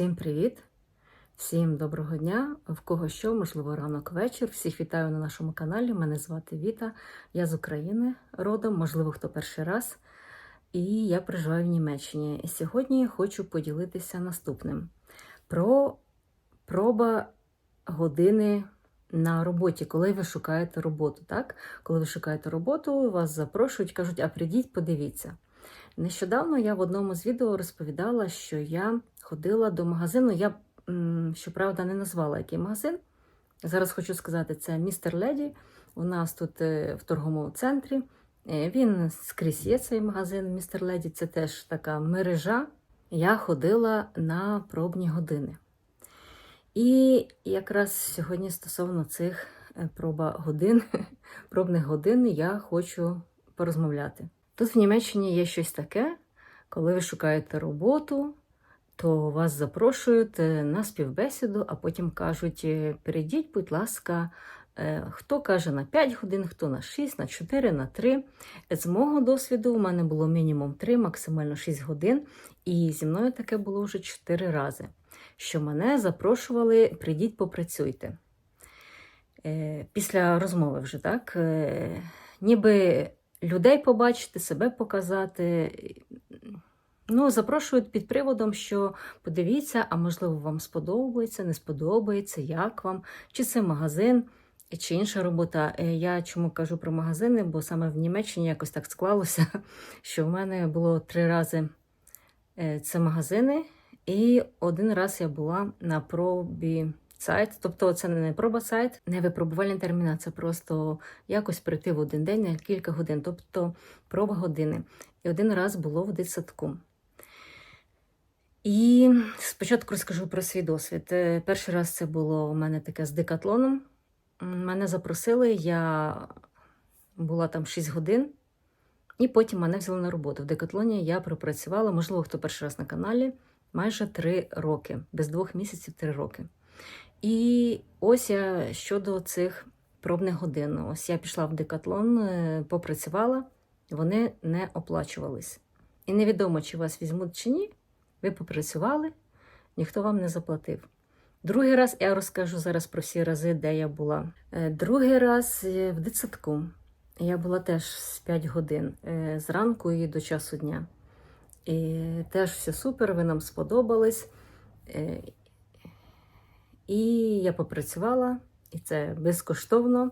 Всім привіт! Всім доброго дня! В кого що, можливо, ранок вечір. Всіх вітаю на нашому каналі. Мене звати Віта. Я з України родом, можливо, хто перший раз. І я проживаю в Німеччині. І сьогодні хочу поділитися наступним: про проба години на роботі, коли ви шукаєте роботу. Так? Коли ви шукаєте роботу, вас запрошують, кажуть, а прийдіть, подивіться. Нещодавно я в одному з відео розповідала, що я ходила до магазину. Я, щоправда, не назвала який магазин. Зараз хочу сказати, це містер Леді. У нас тут е, в торговому центрі. Е, Він скрізь є цей магазин містер Леді. Це теж така мережа. Я ходила на пробні години. І якраз сьогодні стосовно цих е, проба годин, пробних годин я хочу порозмовляти. Тут в Німеччині є щось таке, коли ви шукаєте роботу, то вас запрошують е, на співбесіду, а потім кажуть: е, перейдіть, будь ласка, е, хто каже на 5 годин, хто на 6, на 4, на 3. З мого досвіду у мене було мінімум 3, максимально 6 годин, і зі мною таке було вже 4 рази. Що мене запрошували, прийдіть, попрацюйте. Після розмови вже так. Ніби людей побачити, себе показати. Ну, запрошують під приводом, що подивіться, а можливо, вам сподобається, не сподобається, як вам, чи це магазин, чи інша робота. Е, Я чому кажу про магазини, бо саме в Німеччині якось так склалося, що в мене було три рази е, це магазини, і один раз я була на пробі сайт. Тобто це не проба сайт, не випробувальний термінал, це просто якось прийти в один день на кілька годин, тобто проба години. І один раз було в дитсадку. І спочатку розкажу про свій досвід. Е, Перший раз це було у мене таке з декатлоном. Мене запросили, я була там 6 годин, і потім мене взяли на роботу. В декатлоні я пропрацювала, можливо, хто перший раз на каналі, майже 3 роки, без двох місяців 3 роки. І ось я щодо цих пробних годин. Ось я пішла в декатлон, е, попрацювала, вони не оплачувались. І невідомо, чи вас візьмуть чи ні. Ви попрацювали, ніхто вам не заплатив. Другий раз я розкажу зараз про всі рази, де я була. Е, Другий раз е, в дитсадку. Я була теж з 5 годин зранку і до часу дня. І теж все супер, ви нам сподобались. І я попрацювала, і це безкоштовно.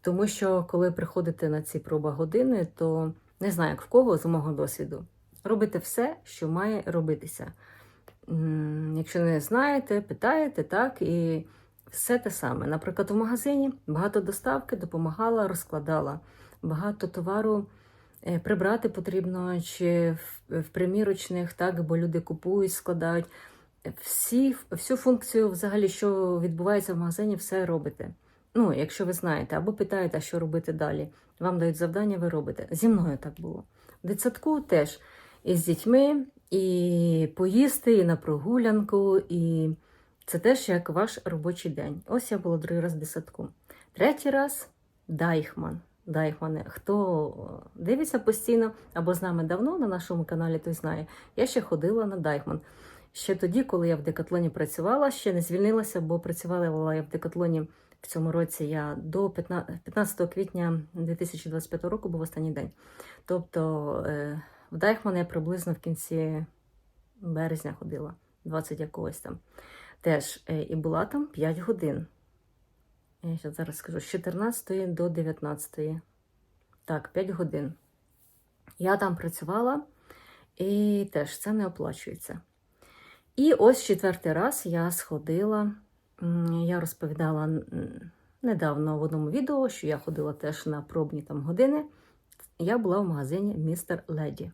Тому що, коли приходите на ці проба години, то не знаю, як в кого з мого досвіду. Робите все, що має робитися. Якщо не знаєте, питаєте, так, і все те саме. Наприклад, в магазині багато доставки допомагала, розкладала, багато товару е, прибрати потрібно, чи в примірочних, так, бо люди купують, складають. Всі, всю функцію, взагалі, що відбувається в магазині, все робите. Ну, якщо ви знаєте, або питаєте, що робити далі. Вам дають завдання, ви робите. Зі мною так було. В дитсадку теж і з дітьми, і поїсти, і на прогулянку, і це теж як ваш робочий день. Ось я була другий раз в дитсадку. Третій раз Дайхман. Дайхмане, хто дивиться постійно або з нами давно на нашому каналі, той знає. Я ще ходила на Дайхман. Ще тоді, коли я в декатлоні працювала, ще не звільнилася, бо працювала я в декатлоні в цьому році. Я до 15 15 квітня 2025 року був останній день. Тобто е, в Дайхман я приблизно в кінці березня ходила, 20 якогось там. Теж е, і була там 5 годин. Я щас зараз скажу, з 14 до 19. Так, 5 годин. Я там працювала, і теж це не оплачується. І ось четвертий раз я сходила. Я розповідала недавно в одному відео, що я ходила теж на пробні там години. Я була в магазині Містер Леді.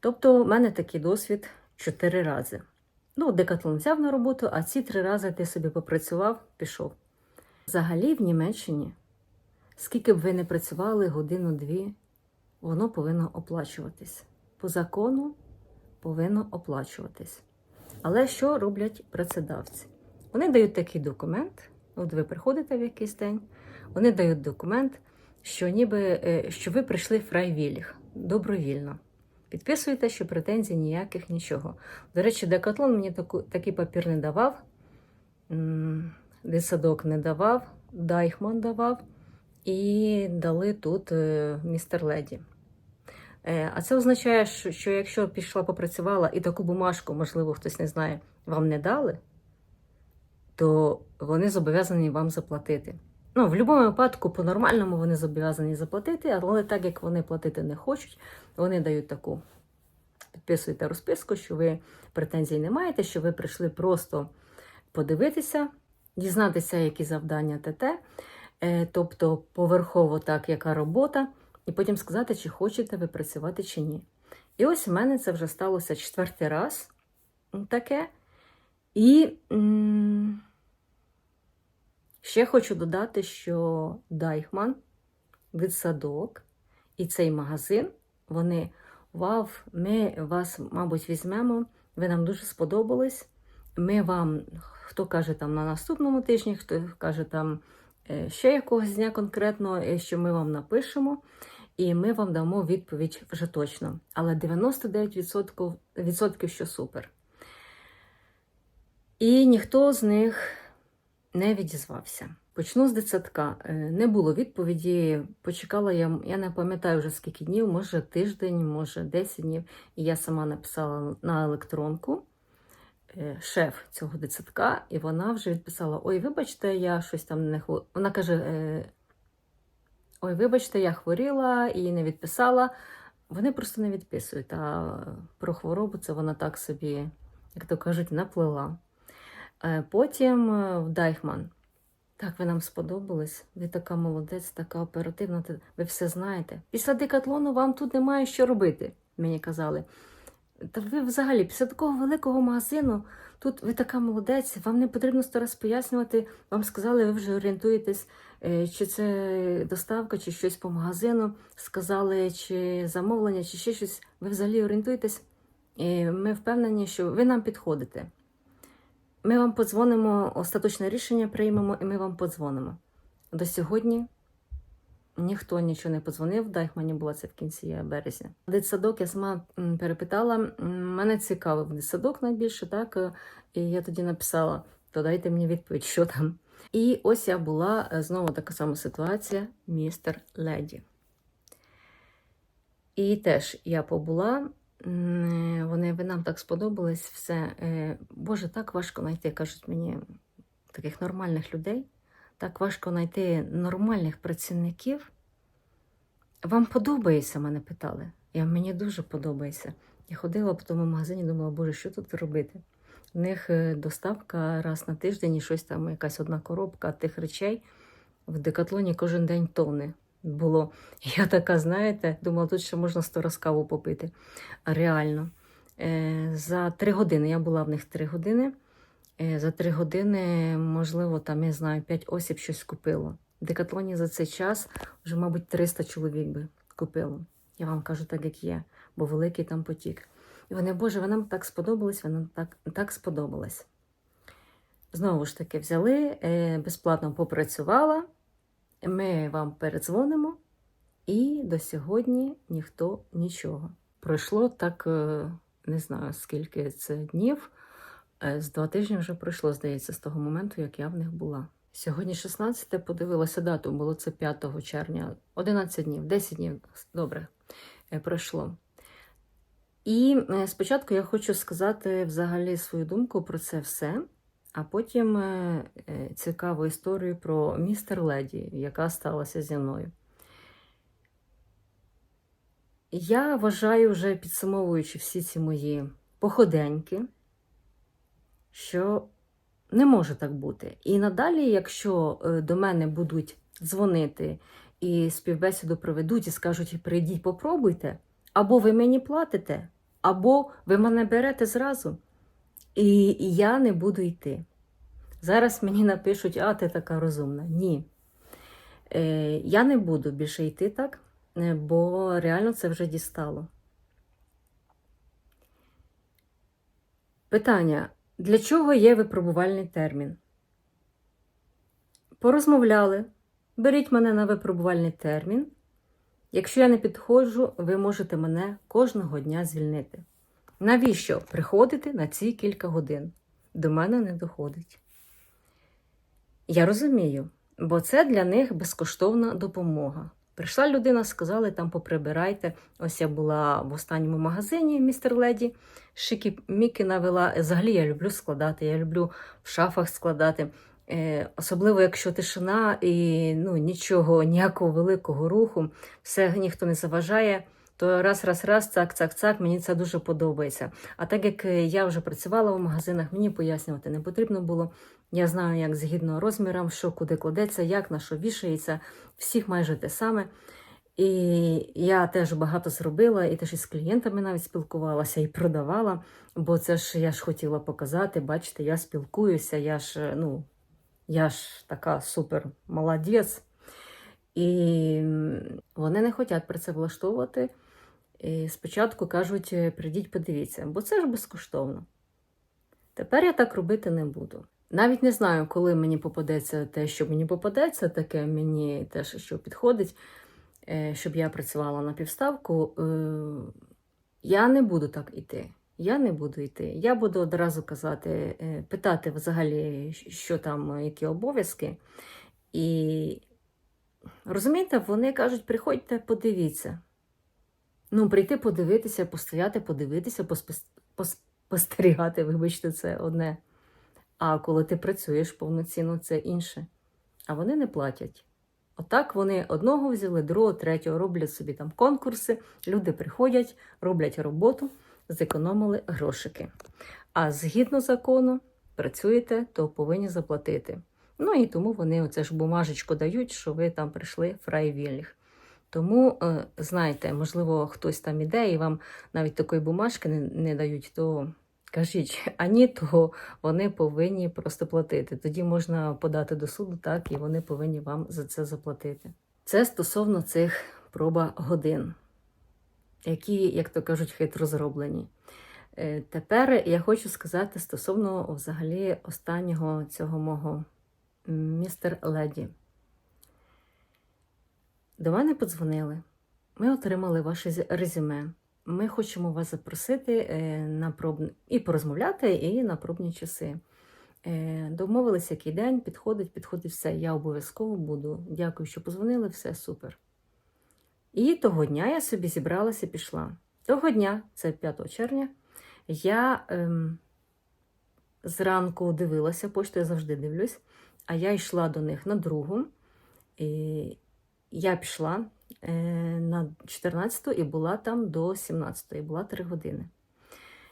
Тобто, в мене такий досвід чотири рази. Ну, декатлон взяв на роботу, а ці три рази ти собі попрацював, пішов. Взагалі, в Німеччині, скільки б ви не працювали годину-дві, воно повинно оплачуватись. По закону повинно оплачуватись. Але що роблять працедавці? Вони дають такий документ, от ви приходите в якийсь день, вони дають документ, що ніби е, що ви прийшли фрайвіліх добровільно. Підписуєте, що претензій ніяких, нічого. До речі, Декатлон мені таку, такий папір не давав, м, дитсадок не давав, Дайхман давав і дали тут е, містер Леді. Е, А це означає, що, що якщо пішла попрацювала і таку бумажку, можливо, хтось не знає, вам не дали, то вони зобов'язані вам заплатити. Ну, в будь-якому випадку, по-нормальному вони зобов'язані заплатити, але так як вони платити не хочуть, вони дають таку. Підписуєте розписку, що ви претензій не маєте, що ви прийшли просто подивитися, дізнатися, які завдання ТТ, е, тобто поверхово так, яка робота, і потім сказати, чи хочете ви працювати чи ні. І ось у мене це вже сталося четвертий раз таке. І ще хочу додати, що Дайхман, дитсадок і цей магазин, вони вау, ми вас, мабуть, візьмемо, ви нам дуже сподобались. Ми вам, хто каже там на наступному тижні, хто каже там ще якогось дня конкретно, е, що ми вам напишемо, і ми вам дамо відповідь вже точно. Але 99% відсотків, що супер. І ніхто з них не відізвався. Почну з дитсадка. Е, Не було відповіді. Почекала я, я не пам'ятаю вже скільки днів, може тиждень, може 10 днів. І я сама написала на електронку е, шеф цього дитсадка, і вона вже відписала: Ой, вибачте, я щось там не хворіла. Вона каже: е, Ой, вибачте, я хворіла і не відписала. Вони просто не відписують. А про хворобу це вона так собі, як то кажуть, наплела. Е, Потім е, в Дайхман. Так, ви нам сподобались. Ви така молодець, така оперативна. Ви все знаєте. Після декатлону вам тут немає що робити, мені казали. Та ви взагалі, після такого великого магазину, тут ви така молодець, вам не потрібно сто раз пояснювати. Вам сказали, ви вже орієнтуєтесь, е, чи це доставка, чи щось по магазину. Сказали, чи замовлення, чи ще щось. Ви взагалі орієнтуєтесь. І ми впевнені, що ви нам підходите. Ми вам подзвонимо, остаточне рішення приймемо, і ми вам подзвонимо. До сьогодні ніхто нічого не подзвонив, Дайхмані була це в кінці березня. Дитсадок я сама перепитала, мене цікавив дитсадок найбільше, так? е, І я тоді написала: то дайте мені відповідь, що там. І ось я була е, знову така сама ситуація, містер Леді. І теж я побула. Вони ви нам так сподобались все. Е, Боже, так важко знайти, кажуть мені, таких нормальних людей. Так важко знайти нормальних працівників. Вам подобається? мене питали. Я мені дуже подобається. Я ходила по тому магазині, думала, боже, що тут робити? У них е, доставка раз на тиждень і щось там, якась одна коробка тих речей. В декатлоні кожен день тони було. Я така, знаєте, думала, тут ще можна сто раз каву попити. Реально. Е, За три години, я була в них три години. Е, За три години, можливо, там, я знаю, п'ять осіб щось купило. В декатлоні за цей час вже, мабуть, 300 чоловік би купило. Я вам кажу так, як є, бо великий там потік. І вони, Боже, ви нам так сподобались, ви нам так, так сподобалось. Знову ж таки, взяли, е, безплатно попрацювала. Ми вам передзвонимо, і до сьогодні ніхто нічого. Пройшло так, е, не знаю, скільки це днів. Е, З два тижні вже пройшло, здається, з того моменту, як я в них була. Сьогодні 16 подивилася дату, було це 5 червня, 11 днів, 10 днів, добре, е, пройшло. І е, спочатку я хочу сказати взагалі свою думку про це все, а потім цікаву історію про містер Леді, яка сталася зі мною. Я вважаю, вже підсумовуючи всі ці мої походеньки, що не може так бути. І надалі, якщо е, до мене будуть дзвонити і співбесіду проведуть і скажуть, прийдіть, попробуйте, або ви мені платите, або ви мене берете зразу, і я не буду йти. Зараз мені напишуть, а ти така розумна. Ні. Е, я не буду більше йти так, е, бо реально це вже дістало. Питання: для чого є випробувальний термін? Порозмовляли. Беріть мене на випробувальний термін. Якщо я не підходжу, ви можете мене кожного дня звільнити. Навіщо приходити на ці кілька годин? До мене не доходить. Я розумію, бо це для них безкоштовна допомога. Прийшла людина, сказали, там поприбирайте. Ось я була в останньому магазині, містер Леді. Шики Міки навела. Взагалі я люблю складати, я люблю в шафах складати. Е, особливо, якщо тишина і ну, нічого, ніякого великого руху, все ніхто не заважає, то раз, раз, раз, цак, цак, цак, мені це дуже подобається. А так як я вже працювала в магазинах, мені пояснювати не потрібно було. Я знаю, як згідно розмірам, що куди кладеться, як на що вішається, всіх майже те саме. І я теж багато зробила, і теж із клієнтами навіть спілкувалася і продавала, бо це ж я ж хотіла показати, бачите, я спілкуюся, я ж, ну, я ж така супер молодець. І вони не хочуть про це влаштовувати. І спочатку кажуть, «Е, прийдіть, подивіться, бо це ж безкоштовно. Тепер я так робити не буду. Навіть не знаю, коли мені попадеться те, що мені попадеться, таке мені теж, що підходить, е, щоб я працювала на півставку. Е, Я не буду так іти. Я не буду йти. Я буду одразу казати, е, питати взагалі, що там, які обов'язки. І розумієте, вони кажуть, приходьте, подивіться. Ну, прийти подивитися, постояти, подивитися, поспос- пос- спостерігати, вибачте, це одне. А коли ти працюєш повноцінно, це інше. А вони не платять. Отак вони одного взяли, другого, третього, роблять собі там конкурси, люди приходять, роблять роботу, зекономили грошики. А згідно закону, працюєте, то повинні заплатити. Ну і тому вони оце ж бумажечку дають, що ви там прийшли фрайвільних. Тому, е, знаєте, можливо, хтось там іде і вам навіть такої бумажки не, не дають, то кажіть, а ні, то вони повинні просто платити. Тоді можна подати до суду, так, і вони повинні вам за це заплатити. Це стосовно цих проба годин, які, як то кажуть, хитро зроблені. Е, Тепер я хочу сказати стосовно взагалі останнього цього мого містер Леді. До мене подзвонили. Ми отримали ваше резюме. Ми хочемо вас запросити е, на проб... і порозмовляти, і на пробні часи. Е, Домовилися, який день, підходить, підходить все. Я обов'язково буду. Дякую, що позвонили, все супер. І того дня я собі зібралася і пішла. Того дня, це 5 червня, я ем, зранку дивилася, пошту я завжди дивлюсь, а я йшла до них на другу. І я пішла на 14 і була там до 17, була 3 години.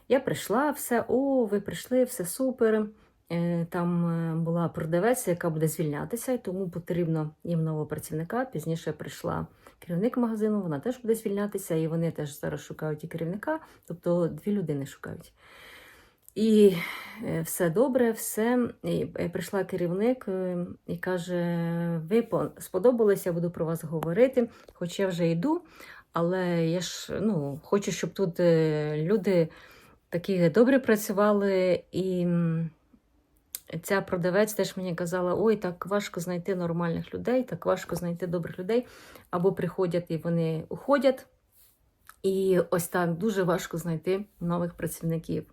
Я прийшла, все, о, ви прийшли, все супер. Е, Там е, була продавець, яка буде звільнятися, і тому потрібно їм нового працівника. Пізніше прийшла керівник магазину, вона теж буде звільнятися, і вони теж зараз шукають і керівника, тобто дві людини шукають. І е, все добре, все. І е, прийшла керівник е, і каже: ви по- сподобалися, буду про вас говорити, хоч я вже йду, але я ж ну, хочу, щоб тут люди такі добрі працювали. І ця продавець теж мені казала: ой, так важко знайти нормальних людей, так важко знайти добрих людей. Або приходять і вони уходять. І ось так дуже важко знайти нових працівників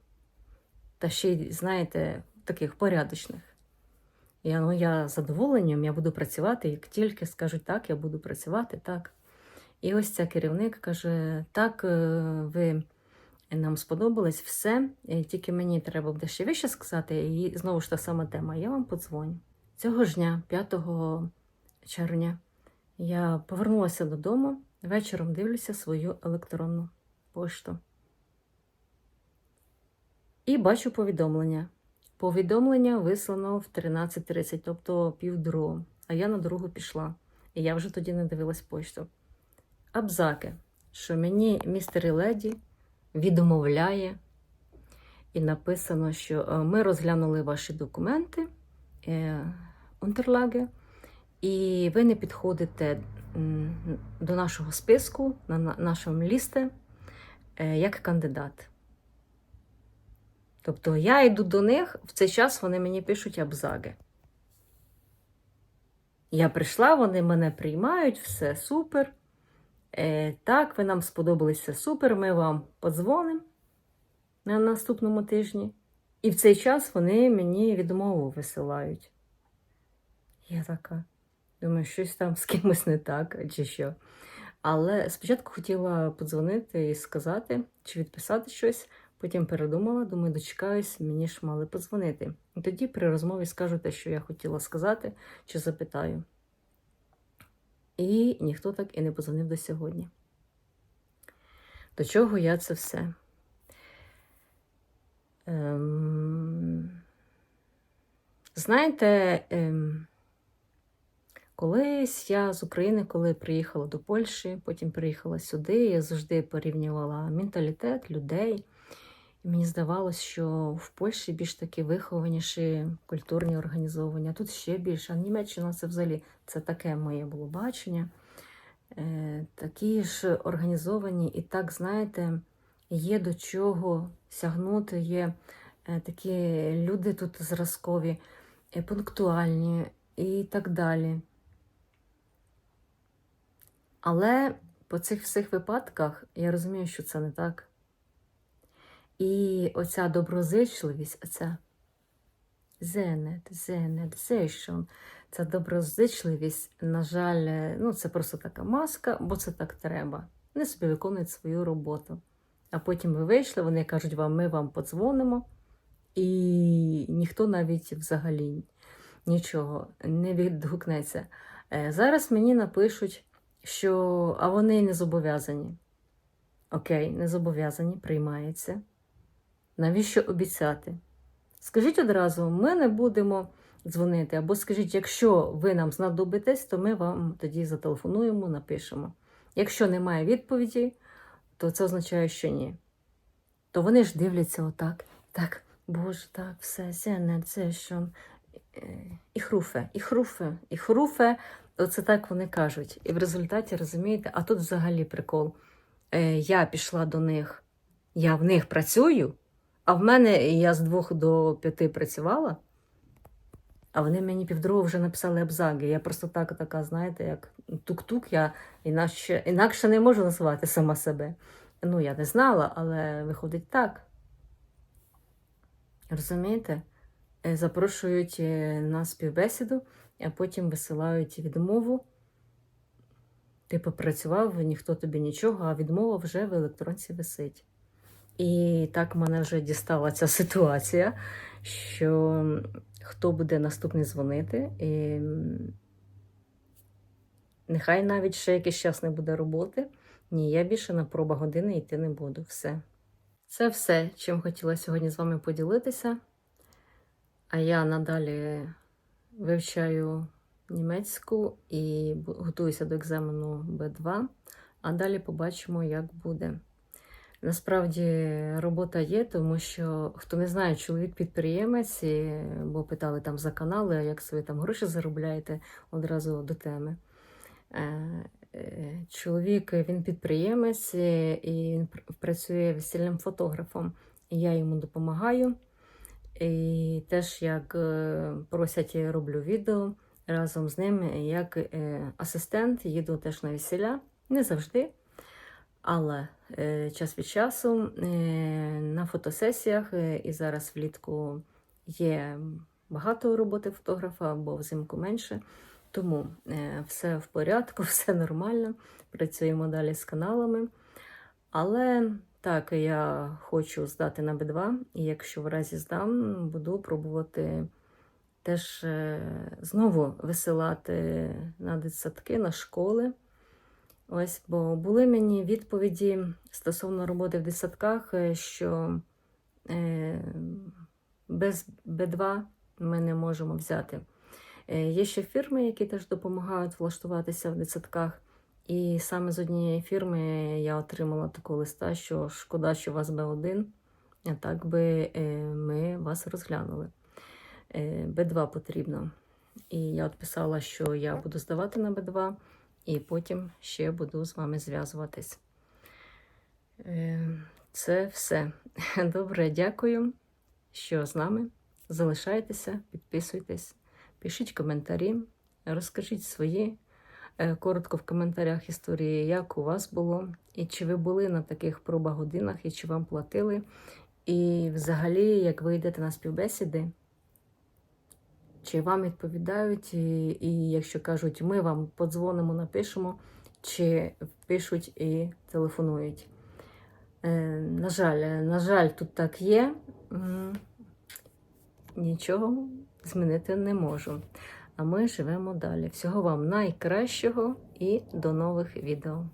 та ще й, знаєте, таких порядочних. Я, ну, я з задоволенням, я буду працювати, як тільки скажуть так, я буду працювати, так. І ось ця керівник каже: так, е, ви нам сподобались все, е, тільки мені треба буде ще вище сказати, і знову ж та сама тема. Я вам подзвоню. Цього ж дня, 5 червня, я повернулася додому, вечором дивлюся свою електронну пошту. І бачу повідомлення. Повідомлення вислано в 13.30, тобто півдругу. А я на дорогу пішла. І я вже тоді не дивилась почту. Абзаки, що мені містер і леді відмовляє. І написано, що е, ми розглянули ваші документи, унтерлаги, і ви не підходите до нашого списку, на на- нашому лісті, е, як кандидат. Тобто я йду до них, в цей час вони мені пишуть абзаги. Я прийшла, вони мене приймають, все супер. Е, так, ви нам сподобалися супер, ми вам подзвонимо на наступному тижні. І в цей час вони мені відмову висилають. Я така, думаю, щось там з кимось не так, чи що. Але спочатку хотіла подзвонити і сказати, чи відписати щось, потім передумала, думаю, дочекаюсь, мені ж мали подзвонити. І тоді при розмові скажу те, що я хотіла сказати, чи запитаю. І ніхто так і не подзвонив до сьогодні. До чого я це все? Ем... Знаєте, ем... колись я з України, коли приїхала до Польщі, потім приїхала сюди, я завжди порівнювала менталітет людей. І мені здавалось, що в Польщі більш такі вихованіші, культурні організовані, тут ще більше. А Німеччина це взагалі це таке моє було бачення. Е, такі ж організовані, і так, знаєте, є до чого сягнути, є е, такі люди тут зразкові, пунктуальні і так далі. Але по цих всіх випадках я розумію, що це не так. І оця доброзичливість, оця зенет, зенет, зейшон, ця доброзичливість, на жаль, ну це просто така маска, бо це так треба. Вони собі виконують свою роботу. А потім ви вийшли, вони кажуть вам, ми вам подзвонимо, і ніхто навіть взагалі нічого не відгукнеться. Е, Зараз мені напишуть, що а вони не зобов'язані. Окей, не зобов'язані, приймається. Навіщо обіцяти? Скажіть одразу, ми не будемо дзвонити, або скажіть, якщо ви нам знадобитесь, то ми вам тоді зателефонуємо, напишемо. Якщо немає відповіді, то це означає, що ні. То вони ж дивляться отак. Так, боже, так, все, це не це що. І хруфе, і хруфе, і хруфе, оце так вони кажуть. І в результаті розумієте, а тут взагалі прикол. Е, Я пішла до них, я в них працюю, а в мене я з двох до п'яти працювала, а вони мені півдругого вже написали абзаги. Я просто так, така, знаєте, як тук-тук, я інакше, інакше не можу назвати сама себе. Ну, я не знала, але виходить так. Розумієте? Е, Запрошують е, на співбесіду, а потім висилають відмову. Ти попрацював, ніхто тобі нічого, а відмова вже в електронці висить. І так мене вже дістала ця ситуація, що хто буде наступний дзвонити, і нехай навіть ще якийсь час не буде роботи. Ні, я більше на проба години йти не буду. Все. Це все, чим хотіла сьогодні з вами поділитися. А я надалі вивчаю німецьку і готуюся до екзамену Б2, а далі побачимо, як буде. Насправді робота є, тому що хто не знає, чоловік підприємець, і- бо питали там за канали, а як ви там гроші заробляєте одразу до теми. Е, е, Чоловік він підприємець і він працює весільним фотографом. І я йому допомагаю. І теж як е, просять, я роблю відео разом з ним, як асистент, їду теж на весілля. Не завжди, але час від часу е, на фотосесіях, е, і зараз влітку є багато роботи фотографа, бо взимку менше. Тому е, все в порядку, все нормально. Працюємо далі з каналами. Але так, я хочу здати на Б2, і якщо в разі здам, буду пробувати теж е, знову висилати на дитсадки, на школи. Ось, бо були мені відповіді стосовно роботи в дитсадках, е, що е, без Б2 ми не можемо взяти. Е, Є ще фірми, які теж допомагають влаштуватися в дитсадках. І саме з однієї фірми я отримала такого листа, що шкода, що у вас Б1, а так би ми вас розглянули. Е, Б2 потрібно. І я писала, що я буду здавати на Б2, і потім ще буду з вами зв'язуватись. Е, Це все. Добре, дякую, що з нами. Залишайтеся, підписуйтесь, пишіть коментарі, розкажіть свої е, коротко в коментарях історії, як у вас було, і чи ви були на таких пробах годинах, і чи вам платили. І взагалі, як ви йдете на співбесіди, чи вам відповідають, і, і якщо кажуть, ми вам подзвонимо, напишемо, чи пишуть і телефонують. Е, на жаль, на жаль, тут так є. Нічого змінити не можу. А ми живемо далі. Всього вам найкращого і до нових відео.